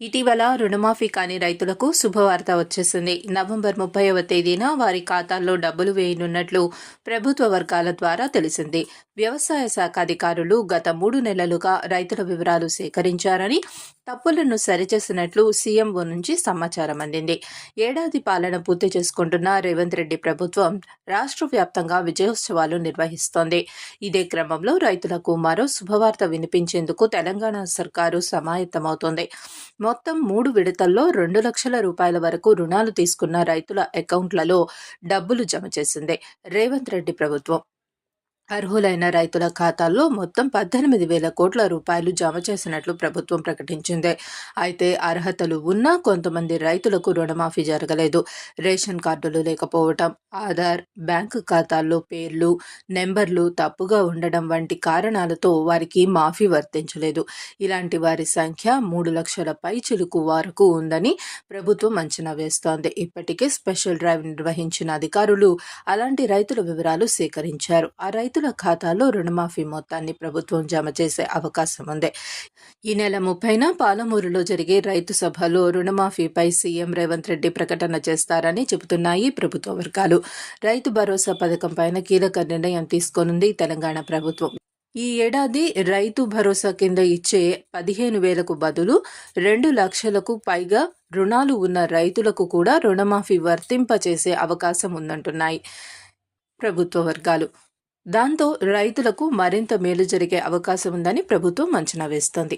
ఇటీవల రుణమాఫీ కాని రైతులకు శుభవార్త వచ్చేసింది. నవంబర్ ముప్పైవ తేదీన వారి ఖాతాల్లో డబ్బులు వేయనున్నట్లు ప్రభుత్వ వర్గాల ద్వారా తెలిసింది. వ్యవసాయ శాఖ అధికారులు గత మూడు నెలలుగా రైతుల వివరాలు సేకరించారని తప్పులను సరిచేసినట్లు సీఎంఓ నుంచి సమాచారం అందింది. ఏడాది పాలన పూర్తి చేసుకుంటున్న రేవంత్ రెడ్డి ప్రభుత్వం రాష్ట్ర వ్యాప్తంగా విజయోత్సవాలు నిర్వహిస్తోంది. ఇదే క్రమంలో రైతులకు మరో శుభవార్త వినిపించేందుకు తెలంగాణ సర్కారు సమాయత్తమవుతోంది. మొత్తం మూడు విడతల్లో రెండు లక్షల రూపాయల వరకు రుణాలు తీసుకున్న రైతుల అకౌంట్లలో డబ్బులు జమ చేసింది రేవంత్ రెడ్డి ప్రభుత్వం. అర్హులైన రైతుల ఖాతాల్లో మొత్తం పద్దెనిమిది వేల కోట్ల రూపాయలు జమ చేసినట్లు ప్రభుత్వం ప్రకటించింది. అయితే అర్హతలు ఉన్నా కొంతమంది రైతులకు రుణమాఫీ జరగలేదు. రేషన్ కార్డులు లేకపోవటం ఆధార్ బ్యాంకు ఖాతాల్లో పేర్లు నెంబర్లు తప్పుగా ఉండడం వంటి కారణాలతో వారికి మాఫీ వర్తించలేదు. ఇలాంటి వారి సంఖ్య మూడు లక్షల పై చిలుకు వరకు ఉందని ప్రభుత్వం అంచనా వేస్తోంది. ఇప్పటికే స్పెషల్ డ్రైవ్ నిర్వహించిన అధికారులు అలాంటి రైతుల వివరాలు సేకరించారు. ఆ రైతు రైతుల ఖాతాలో రుణమాఫీ మొత్తాన్ని ప్రభుత్వం జమ చేసే అవకాశం ఉంది. ఈ నెల ముప్పైన పాలమూరులో జరిగే రైతు సభలో రుణమాఫీపై సీఎం రేవంత్ రెడ్డి ప్రకటన చేస్తారని చెబుతున్నాయి ప్రభుత్వ వర్గాలు. రైతు భరోసా పథకం పైన కీలక నిర్ణయం తీసుకోనుంది తెలంగాణ ప్రభుత్వం. ఈ ఏడాది రైతు భరోసా కింద ఇచ్చే పదిహేను వేలకు బదులు రెండు లక్షలకు పైగా రుణాలు ఉన్న రైతులకు కూడా రుణమాఫీ వర్తింపచేసే అవకాశం ఉందంటున్నాయి ప్రభుత్వ వర్గాలు. దాంతో రైతులకు మరింత మేలు జరిగే అవకాశం ఉందని ప్రభుత్వం అంచనా వేస్తోంది.